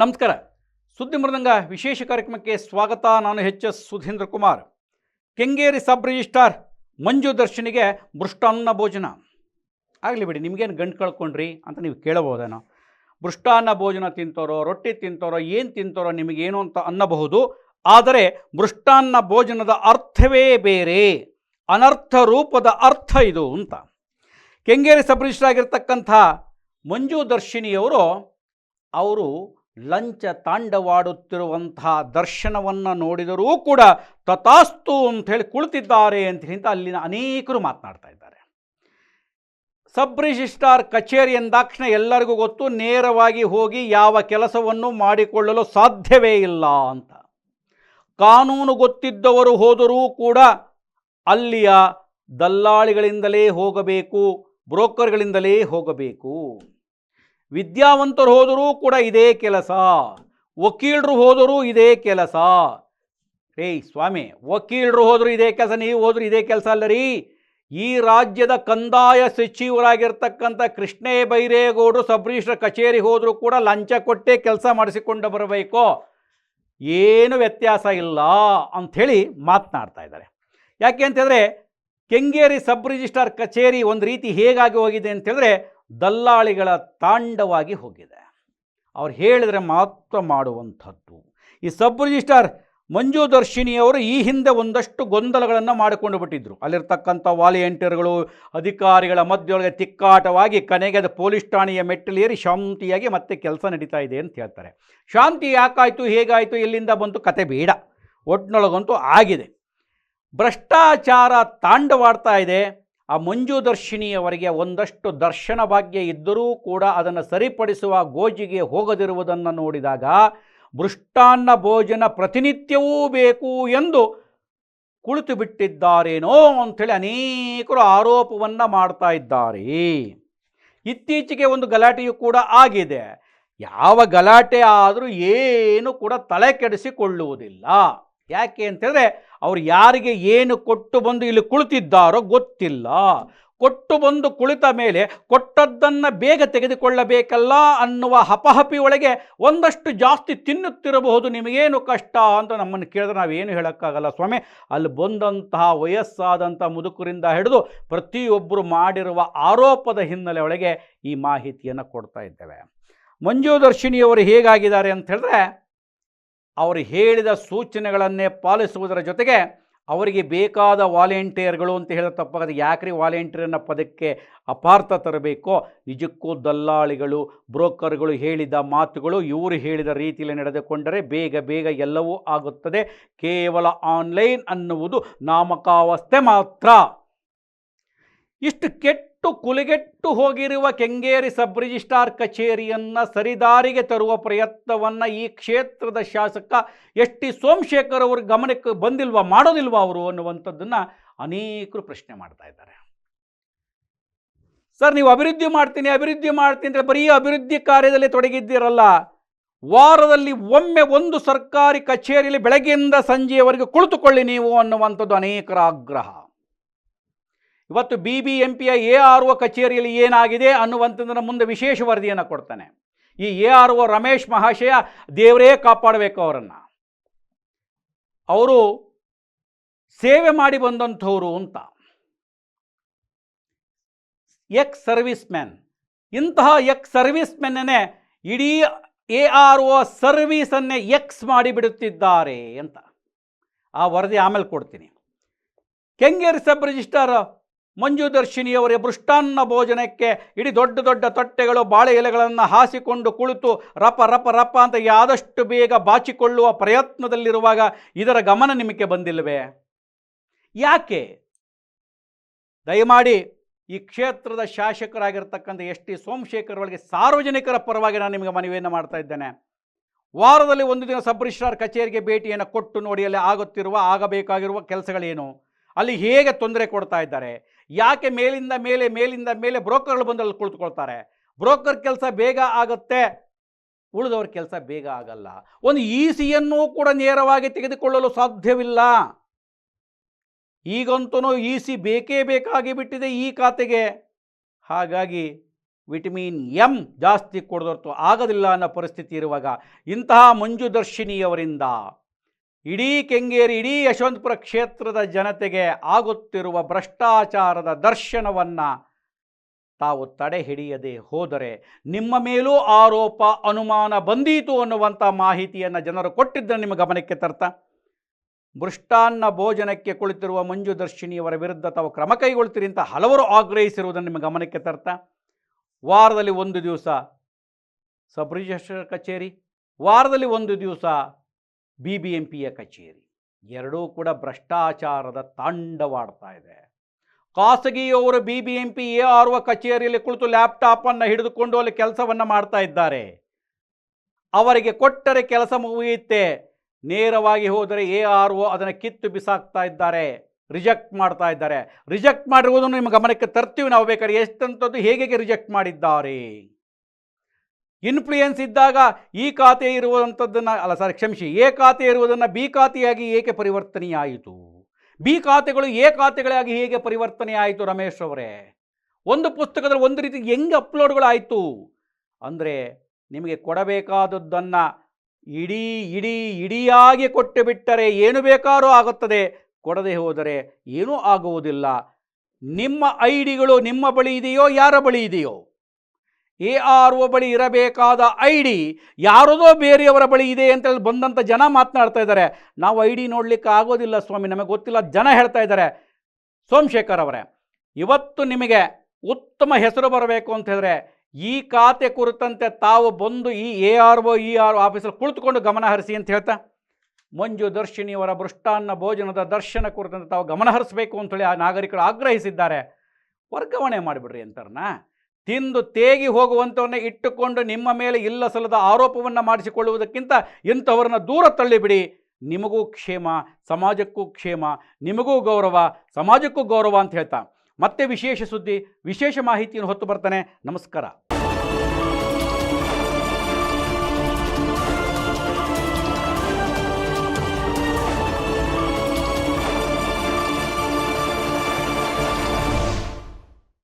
ನಮಸ್ಕಾರ. ಸುದ್ದಿ ಮೃದಂಗ ವಿಶೇಷ ಕಾರ್ಯಕ್ರಮಕ್ಕೆ ಸ್ವಾಗತ. ನಾನು H S Sudhindra Kumar. Kengeri sub registrar Manju ದರ್ಶನಿಗೆ ಮೃಷ್ಟಾನ್ನ ಭೋಜನ. ಆಗಲಿ ಬಿಡಿ, ನಿಮಗೇನು ಗಂಟು ಕಳ್ಕೊಂಡ್ರಿ ಅಂತ ನೀವು ಕೇಳಬಹುದೇನೋ. ಮೃಷ್ಟಾನ್ನ ಭೋಜನ ತಿಂತಾರೋ, ರೊಟ್ಟಿ ತಿಂತಾರೋ, ಏನು ತಿಂತಾರೋ ನಿಮಗೇನು ಅಂತ ಅನ್ನಬಹುದು. ಆದರೆ ಮೃಷ್ಟಾನ್ನ ಭೋಜನದ ಅರ್ಥವೇ ಬೇರೆ. ಅನರ್ಥ ರೂಪದ ಅರ್ಥ ಇದು ಅಂತ. ಕೆಂಗೇರಿ ಸಬ್ ರಿಜಿಸ್ಟ್ರಾಗಿರ್ತಕ್ಕಂಥ ಮಂಜು ದರ್ಶಿನಿಯವರು, ಅವರು ಲಂಚ ತಾಂಡವಾಡುತ್ತಿರುವಂತಹ ದರ್ಶನವನ್ನು ನೋಡಿದರೂ ಕೂಡ ತಥಾಸ್ತು ಅಂತ ಹೇಳಿ ಕುಳಿತಿದ್ದಾರೆ ಅಂತ ಹೇಳಿ ಅಲ್ಲಿನ ಅನೇಕರು ಮಾತನಾಡ್ತಾ ಇದ್ದಾರೆ. ಸಬ್ ರಿಜಿಸ್ಟ್ರಾರ್ ಕಚೇರಿ ಎಂದಾಕ್ಷಣ ಎಲ್ಲರಿಗೂ ಗೊತ್ತು, ನೇರವಾಗಿ ಹೋಗಿ ಯಾವ ಕೆಲಸವನ್ನು ಮಾಡಿಕೊಳ್ಳಲು ಸಾಧ್ಯವೇ ಇಲ್ಲ ಅಂತ. ಕಾನೂನು ಗೊತ್ತಿದ್ದವರು ಹೋದರೂ ಕೂಡ ಅಲ್ಲಿಯ ದಲ್ಲಾಳಿಗಳಿಂದಲೇ ಹೋಗಬೇಕು, ಬ್ರೋಕರ್ಗಳಿಂದಲೇ ಹೋಗಬೇಕು. ವಿದ್ಯಾವಂತರು ಹೋದರೂ ಕೂಡ ಇದೇ ಕೆಲಸ. ವಕೀಲರು ಹೋದರೂ ಇದೇ ಕೆಲಸ. ರೇ ಸ್ವಾಮಿ, ವಕೀಲರು ಹೋದರೂ ಇದೇ ಕೆಲಸ, ನೀವು ಹೋದರೂ ಇದೇ ಕೆಲಸ ಅಲ್ಲ ರೀ. ಈ ರಾಜ್ಯದ ಕಂದಾಯ ಸಚಿವರಾಗಿರ್ತಕ್ಕಂಥ ಕೃಷ್ಣೇ ಬೈರೇಗೌಡರು ಸಬ್ ಕಚೇರಿ ಹೋದರೂ ಕೂಡ ಲಂಚ ಕೊಟ್ಟೇ ಕೆಲಸ ಮಾಡಿಸಿಕೊಂಡು ಬರಬೇಕೋ. ಏನು ವ್ಯತ್ಯಾಸ ಇಲ್ಲ ಅಂಥೇಳಿ ಮಾತನಾಡ್ತಾ ಇದ್ದಾರೆ. ಯಾಕೆ ಅಂತಂದರೆ ಕೆಂಗೇರಿ ಸಬ್ ರಿಜಿಸ್ಟ್ರಾರ್ ಕಚೇರಿ ಒಂದು ರೀತಿ ಹೇಗಾಗಿ ಹೋಗಿದೆ ಅಂತೇಳಿದ್ರೆ ದಲ್ಲಾಳಿಗಳ ತಾಂಡವಾಗಿ ಹೋಗಿದೆ. ಅವ್ರು ಹೇಳಿದರೆ ಮಾತ್ರ ಮಾಡುವಂಥದ್ದು. ಈ ಸಬ್ ರಿಜಿಸ್ಟ್ರಾರ್ ಮಂಜು ದರ್ಶಿನಿಯವರು ಈ ಹಿಂದೆ ಒಂದಷ್ಟು ಗೊಂದಲಗಳನ್ನು ಮಾಡಿಕೊಂಡು ಬಿಟ್ಟಿದ್ದರು ಅಲ್ಲಿರ್ತಕ್ಕಂಥ ವಾಲಿಯಂಟಿಯರ್ಗಳು, ಅಧಿಕಾರಿಗಳ ಮಧ್ಯೊಳಗೆ ತಿಕ್ಕಾಟವಾಗಿ ಕನೆಗೆದ ಪೊಲೀಸ್ ಠಾಣೆಯ ಮೆಟ್ಟಲೇರಿ ಶಾಂತಿಯಾಗಿ ಮತ್ತೆ ಕೆಲಸ ನಡೀತಾ ಇದೆ ಅಂತ ಹೇಳ್ತಾರೆ. ಶಾಂತಿ ಯಾಕಾಯಿತು, ಹೇಗಾಯಿತು, ಎಲ್ಲಿಂದ ಬಂತು ಕತೆ ಬೇಡ. ಒಟ್ಟಿನೊಳಗಂತೂ ಆಗಿದೆ. ಭ್ರಷ್ಟಾಚಾರ ತಾಂಡವಾಡ್ತಾ ಇದೆ. ಆ ಮಂಜು ದರ್ಶಿನಿಯವರಿಗೆ ಒಂದಷ್ಟು ದರ್ಶನ ಭಾಗ್ಯ ಇದ್ದರೂ ಕೂಡ ಅದನ್ನು ಸರಿಪಡಿಸುವ ಗೋಜಿಗೆ ಹೋಗದಿರುವುದನ್ನು ನೋಡಿದಾಗ ಮೃಷ್ಟಾನ್ನ ಭೋಜನ ಪ್ರತಿನಿತ್ಯವೂ ಬೇಕು ಎಂದು ಕುಳಿತು ಬಿಟ್ಟಿದ್ದಾರೇನೋ ಅಂಥೇಳಿ ಅನೇಕರು ಆರೋಪವನ್ನು ಮಾಡ್ತಾ ಇದ್ದಾರೆ. ಇತ್ತೀಚೆಗೆ ಒಂದು ಗಲಾಟೆಯು ಕೂಡ ಆಗಿದೆ. ಯಾವ ಗಲಾಟೆ ಆದರೂ ಏನು ಕೂಡ ತಲೆ ಕೆಡಿಸಿಕೊಳ್ಳುವುದಿಲ್ಲ ಯಾಕೆ ಅಂತೇಳಿದ್ರೆ ಅವ್ರು ಯಾರಿಗೆ ಏನು ಕೊಟ್ಟು ಬಂದು ಇಲ್ಲಿ ಕುಳಿತಿದ್ದಾರೋ ಗೊತ್ತಿಲ್ಲ. ಕೊಟ್ಟು ಬಂದು ಕುಳಿತ ಮೇಲೆ ಕೊಟ್ಟದ್ದನ್ನು ಬೇಗ ತೆಗೆದುಕೊಳ್ಳಬೇಕಲ್ಲ ಅನ್ನುವ ಹಪಹಪಿ ಒಳಗೆ ಒಂದಷ್ಟು ಜಾಸ್ತಿ ತಿನ್ನುತ್ತಿರಬಹುದು, ನಿಮಗೇನು ಕಷ್ಟ ಅಂತ ನಮ್ಮನ್ನು ಕೇಳಿದ್ರೆ ನಾವೇನು ಹೇಳೋಕ್ಕಾಗಲ್ಲ. ಸ್ವಾಮಿ, ಅಲ್ಲಿ ಬಂದಂತಹ ವಯಸ್ಸಾದಂಥ ಮುದುಕರಿಂದ ಹಿಡಿದು ಪ್ರತಿಯೊಬ್ಬರು ಮಾಡಿರುವ ಆರೋಪದ ಹಿನ್ನೆಲೆ ಒಳಗೆ ಈ ಮಾಹಿತಿಯನ್ನು ಕೊಡ್ತಾ ಇದ್ದೇವೆ. ಮಂಜುದರ್ಶಿನಿಯವರು ಹೇಗಾಗಿದ್ದಾರೆ ಅಂತ ಹೇಳಿದ್ರೆ ಅವರು ಹೇಳಿದ ಸೂಚನೆಗಳನ್ನೇ ಪಾಲಿಸುವುದರ ಜೊತೆಗೆ ಅವರಿಗೆ ಬೇಕಾದ ವಾಲಂಟಿಯರ್ಗಳು ಅಂತ ಹೇಳಿದ ತಪ್ಪಾಗದೆ ಯಾಕ್ರಿ ವಾಲಂಟಿಯರ್ ಅನ್ನೋ ಪದಕ್ಕೆ ಅಪಾರ್ಥ ತರಬೇಕೋ? ನಿಜಕ್ಕೂ ದಲ್ಲಾಳಿಗಳು, ಬ್ರೋಕರ್ಗಳು ಹೇಳಿದ ಮಾತುಗಳು ಇವರು ಹೇಳಿದ ರೀತಿಯಲ್ಲಿ ನಡೆದುಕೊಂಡರೆ ಬೇಗ ಬೇಗ ಎಲ್ಲವೂ ಆಗುತ್ತದೆ. ಕೇವಲ ಆನ್ಲೈನ್ ಅನ್ನುವುದು ನಾಮಕಾವಸ್ಥೆ ಮಾತ್ರ. ಇಷ್ಟು ಕೆಟ್ಟು ಕುಲಿಗೆಟ್ಟು ಹೋಗಿರುವ ಕೆಂಗೇರಿ ಸಬ್ ರಿಜಿಸ್ಟ್ರಾರ್ ಕಚೇರಿಯನ್ನು ಸರಿದಾರಿಗೆ ತರುವ ಪ್ರಯತ್ನವನ್ನು ಈ ಕ್ಷೇತ್ರದ ಶಾಸಕ ಎಸ್ ಟಿ ಸೋಮಶೇಖರ್ ಅವರು ಗಮನಕ್ಕೆ ಬಂದಿಲ್ವಾ, ಮಾಡೋದಿಲ್ವಾ ಅವರು ಅನ್ನುವಂಥದ್ದನ್ನು ಅನೇಕರು ಪ್ರಶ್ನೆ ಮಾಡ್ತಾ ಇದ್ದಾರೆ. ಸರ್, ನೀವು ಅಭಿವೃದ್ಧಿ ಮಾಡ್ತೀನಿ ಅಭಿವೃದ್ಧಿ ಮಾಡ್ತೀನಿ ಅಂದರೆ ಬರೀ ಅಭಿವೃದ್ಧಿ ಕಾರ್ಯದಲ್ಲಿ ತೊಡಗಿದ್ದೀರಲ್ಲ, ವಾರದಲ್ಲಿ ಒಮ್ಮೆ ಒಂದು ಸರ್ಕಾರಿ ಕಚೇರಿಯಲ್ಲಿ ಬೆಳಗ್ಗೆಯಿಂದ ಸಂಜೆಯವರೆಗೆ ಕುಳಿತುಕೊಳ್ಳಿ ನೀವು ಅನ್ನುವಂಥದ್ದು ಅನೇಕರ ಆಗ್ರಹ. ಇವತ್ತು ಬಿ ಬಿ ಎಂ ಪಿಯ ಎ ಆರ್ ಒ ಕಚೇರಿಯಲ್ಲಿ ಏನಾಗಿದೆ ಅನ್ನುವಂಥದ್ದನ್ನು ಮುಂದೆ ವಿಶೇಷ ವರದಿಯನ್ನು ಕೊಡ್ತಾನೆ. ಈ ಎ ಆರ್ ಒ ರಮೇಶ್ ಮಹಾಶಯ ದೇವರೇ ಕಾಪಾಡಬೇಕು ಅವರನ್ನು. ಅವರು ಸೇವೆ ಮಾಡಿ ಬಂದಂಥವರು ಅಂತ. ಎಕ್ಸ್ ಸರ್ವಿಸ್ ಮ್ಯಾನ್ ಇಂತಹ ಎಕ್ಸ್ ಸರ್ವಿಸ್ ಮೆನ್ನೇ ಇಡೀ ಎ ಆರ್ ಒ ಸರ್ವೀಸನ್ನೇ ಎಕ್ಸ್ ಮಾಡಿಬಿಡುತ್ತಿದ್ದಾರೆ ಅಂತ. ಆ ವರದಿ ಆಮೇಲೆ ಕೊಡ್ತೀನಿ. ಕೆಂಗೇರಿ ಸಬ್ ರಿಜಿಸ್ಟ್ರಾರ್ ಮಂಜು ದರ್ಶಿನಿಯವರ ಮೃಷ್ಟಾನ್ನ ಭೋಜನಕ್ಕೆ ಇಡೀ ದೊಡ್ಡ ದೊಡ್ಡ ತಟ್ಟೆಗಳು ಬಾಳೆ ಎಲೆಗಳನ್ನು ಹಾಸಿಕೊಂಡು ಕುಳಿತು ರಪ ರಪ ರಪ ಅಂತ ಆದಷ್ಟು ಬೇಗ ಬಾಚಿಕೊಳ್ಳುವ ಪ್ರಯತ್ನದಲ್ಲಿರುವಾಗ ಇದರ ಗಮನ ನಿಮಗೆ ಬಂದಿಲ್ಲವೇ? ಯಾಕೆ? ದಯಮಾಡಿ ಈ ಕ್ಷೇತ್ರದ ಶಾಸಕರಾಗಿರ್ತಕ್ಕಂಥ ಎಸ್ ಟಿ ಸೋಮಶೇಖರ್ ಒಳಗೆ ಸಾರ್ವಜನಿಕರ ಪರವಾಗಿ ನಾನು ನಿಮಗೆ ಮನವಿಯನ್ನು ಮಾಡ್ತಾ ಇದ್ದೇನೆ. ವಾರದಲ್ಲಿ ಒಂದು ದಿನ ಸಬ್ ಕಚೇರಿಗೆ ಭೇಟಿಯನ್ನು ಕೊಟ್ಟು ನೋಡಿ, ಅಲ್ಲಿ ಆಗುತ್ತಿರುವ, ಆಗಬೇಕಾಗಿರುವ ಕೆಲಸಗಳೇನು? ಅಲ್ಲಿ ಹೇಗೆ ತೊಂದರೆ ಕೊಡ್ತಾ ಇದ್ದಾರೆ? ಯಾಕೆ ಮೇಲಿಂದ ಮೇಲೆ ಮೇಲಿಂದ ಮೇಲೆ ಬ್ರೋಕರ್ಗಳು ಬಂದು ಅಲ್ಲಿ ಕುಳಿತುಕೊಳ್ತಾರೆ? ಬ್ರೋಕರ್ ಕೆಲಸ ಬೇಗ ಆಗುತ್ತೆ, ಉಳಿದವ್ರ ಕೆಲಸ ಬೇಗ ಆಗಲ್ಲ. ಒಂದು ಇ ಸಿಯನ್ನು ಕೂಡ ನೇರವಾಗಿ ತೆಗೆದುಕೊಳ್ಳಲು ಸಾಧ್ಯವಿಲ್ಲ. ಈಗಂತೂ ಇ ಸಿ ಬೇಕೇ ಬೇಕಾಗಿ ಬಿಟ್ಟಿದೆ ಈ ಖಾತೆಗೆ. ಹಾಗಾಗಿ ವಿಟಮಿನ್ ಎಂ ಜಾಸ್ತಿ ಕೊಡದೊರ್ತು ಆಗೋದಿಲ್ಲ ಅನ್ನೋ ಪರಿಸ್ಥಿತಿ ಇರುವಾಗ ಇಂತಹ ಮಂಜು ದರ್ಶಿನಿಯವರಿಂದ ಇಡೀ ಕೆಂಗೇರಿ, ಇಡೀ ಯಶವಂತಪುರ ಕ್ಷೇತ್ರದ ಜನತೆಗೆ ಆಗುತ್ತಿರುವ ಭ್ರಷ್ಟಾಚಾರದ ದರ್ಶನವನ್ನು ತಾವು ತಡೆ ಹಿಡಿಯದೆ ಹೋದರೆ ನಿಮ್ಮ ಮೇಲೂ ಆರೋಪ, ಅನುಮಾನ ಬಂದೀತು ಅನ್ನುವಂಥ ಮಾಹಿತಿಯನ್ನು ಜನರು ಕೊಟ್ಟಿದ್ದನ್ನು ನಿಮ್ಮ ಗಮನಕ್ಕೆ ತರ್ತಾ. ಮೃಷ್ಟಾನ್ನ ಭೋಜನಕ್ಕೆ ಕುಳಿತಿರುವ ಮಂಜು ದರ್ಶಿನಿಯವರ ವಿರುದ್ಧ ತಾವು ಕ್ರಮ ಕೈಗೊಳ್ತೀರಿ ಅಂತ ಹಲವರು ಆಗ್ರಹಿಸಿರುವುದನ್ನು ನಿಮ್ಮ ಗಮನಕ್ಕೆ ತರ್ತಾ. ವಾರದಲ್ಲಿ ಒಂದು ದಿವಸ ಸಬ್ ಕಚೇರಿ, ವಾರದಲ್ಲಿ ಒಂದು ದಿವಸ ಬಿ ಬಿ ಎಂ ಪಿಯ ಕಚೇರಿ. ಎರಡೂ ಕೂಡ ಭ್ರಷ್ಟಾಚಾರದ ತಾಂಡವಾಡ್ತಾ ಇದೆ. ಖಾಸಗಿಯವರು B B M P A R O ಕಚೇರಿಯಲ್ಲಿ ಕುಳಿತು ಲ್ಯಾಪ್ಟಾಪನ್ನು ಹಿಡಿದುಕೊಂಡು ಅಲ್ಲಿ ಕೆಲಸವನ್ನು ಮಾಡ್ತಾ ಇದ್ದಾರೆ. ಅವರಿಗೆ ಕೊಟ್ಟರೆ ಕೆಲಸ ಮುಗಿಯುತ್ತೆ. ನೇರವಾಗಿ ಹೋದರೆ ಎ ಆರ್ ಒ ಅದನ್ನು ಕಿತ್ತು ಬಿಸಾಕ್ತಾ ಇದ್ದಾರೆ. ರಿಜೆಕ್ಟ್ ಮಾಡ್ತಾ ಇದ್ದಾರೆ. ರಿಜೆಕ್ಟ್ ಮಾಡಿರುವುದನ್ನು ನಿಮ್ಮ ಗಮನಕ್ಕೆ ತರ್ತೀವಿ ನಾವು ಬೇಕಾದ್ರೆ. ಎಷ್ಟಂಥದ್ದು ಹೇಗೆ ರಿಜೆಕ್ಟ್ ಮಾಡಿದ್ದಾರೆ? ಇನ್ಫ್ಲೂಯೆನ್ಸ್ ಇದ್ದಾಗ ಈ ಖಾತೆ ಇರುವಂಥದ್ದನ್ನು, ಅಲ್ಲ ಸರ್ ಕ್ಷಮಿಸಿ, ಎ ಖಾತೆ ಇರುವುದನ್ನು ಬಿ ಖಾತೆಯಾಗಿ ಏಕೆ ಪರಿವರ್ತನೆಯಾಯಿತು? ಬಿ ಖಾತೆಗಳು ಎ ಖಾತೆಗಳಾಗಿ ಹೇಗೆ ಪರಿವರ್ತನೆ ಆಯಿತು ರಮೇಶ್ ಅವರೇ? ಒಂದು ಪುಸ್ತಕದಲ್ಲಿ ಒಂದು ರೀತಿ ಹೆಂಗೆ ಅಪ್ಲೋಡ್ಗಳಾಯಿತು? ಅಂದರೆ ನಿಮಗೆ ಕೊಡಬೇಕಾದದ್ದನ್ನು ಇಡೀ ಇಡೀ, ಇಡಿಯಾಗಿ ಕೊಟ್ಟು ಬಿಟ್ಟರೆ ಏನು ಬೇಕಾದರೂ ಆಗುತ್ತದೆ. ಕೊಡದೆ ಹೋದರೆ ಏನೂ ಆಗುವುದಿಲ್ಲ. ನಿಮ್ಮ ಐ ಡಿಗಳು ನಿಮ್ಮ ಬಳಿ ಇದೆಯೋ, ಯಾರ ಬಳಿ ಇದೆಯೋ? ಎ ಆರ್ ಒ ಬಳಿ ಇರಬೇಕಾದ ಐ ಡಿ ಯಾರದೋ ಬೇರೆಯವರ ಬಳಿ ಇದೆ ಅಂತೇಳಿ ಬಂದಂಥ ಜನ ಮಾತನಾಡ್ತಾ ಇದ್ದಾರೆ. ನಾವು ಐ ಡಿ ನೋಡಲಿಕ್ಕೆ ಆಗೋದಿಲ್ಲ ಸ್ವಾಮಿ, ನಮಗೆ ಗೊತ್ತಿಲ್ಲ, ಜನ ಹೇಳ್ತಾ ಇದ್ದಾರೆ. ಸೋಮಶೇಖರ್ ಅವರೇ, ಇವತ್ತು ನಿಮಗೆ ಉತ್ತಮ ಹೆಸರು ಬರಬೇಕು ಅಂತ ಹೇಳಿದ್ರೆ ಈ ಖಾತೆ ಕುರಿತಂತೆ ತಾವು ಬಂದು ಈ A R O E R ಆಫೀಸಲ್ಲಿ ಕುಳಿತುಕೊಂಡು ಗಮನ ಹರಿಸಿ ಅಂತ ಹೇಳ್ತಾ, ಮಂಜು ದರ್ಶಿನಿಯವರ ಭೃಷ್ಟಾನ್ನ ಭೋಜನದ ದರ್ಶನ ಕುರಿತಂತೆ ತಾವು ಗಮನ ಹರಿಸಬೇಕು ಅಂತೇಳಿ ಆ ನಾಗರಿಕರು ಆಗ್ರಹಿಸಿದ್ದಾರೆ. ವರ್ಗಾವಣೆ ಮಾಡಿಬಿಡ್ರಿ ಅಂತಾರನ್ನ ತಿಂದು ತೇಗಿ ಹೋಗುವಂಥವನ್ನ ಇಟ್ಟುಕೊಂಡು ನಿಮ್ಮ ಮೇಲೆ ಇಲ್ಲ ಸಲ್ಲದ ಆರೋಪವನ್ನು ಮಾಡಿಸಿಕೊಳ್ಳುವುದಕ್ಕಿಂತ ಇಂಥವ್ರನ್ನ ದೂರ ತಳ್ಳಿಬಿಡಿ. ನಿಮಗೂ ಕ್ಷೇಮ, ಸಮಾಜಕ್ಕೂ ಕ್ಷೇಮ, ನಿಮಗೂ ಗೌರವ, ಸಮಾಜಕ್ಕೂ ಗೌರವ ಅಂತ ಹೇಳ್ತಾ. ಮತ್ತೆ ವಿಶೇಷ ಸುದ್ದಿ, ವಿಶೇಷ ಮಾಹಿತಿಯನ್ನು ಹೊತ್ತು ಬರ್ತಾನೆ. ನಮಸ್ಕಾರ.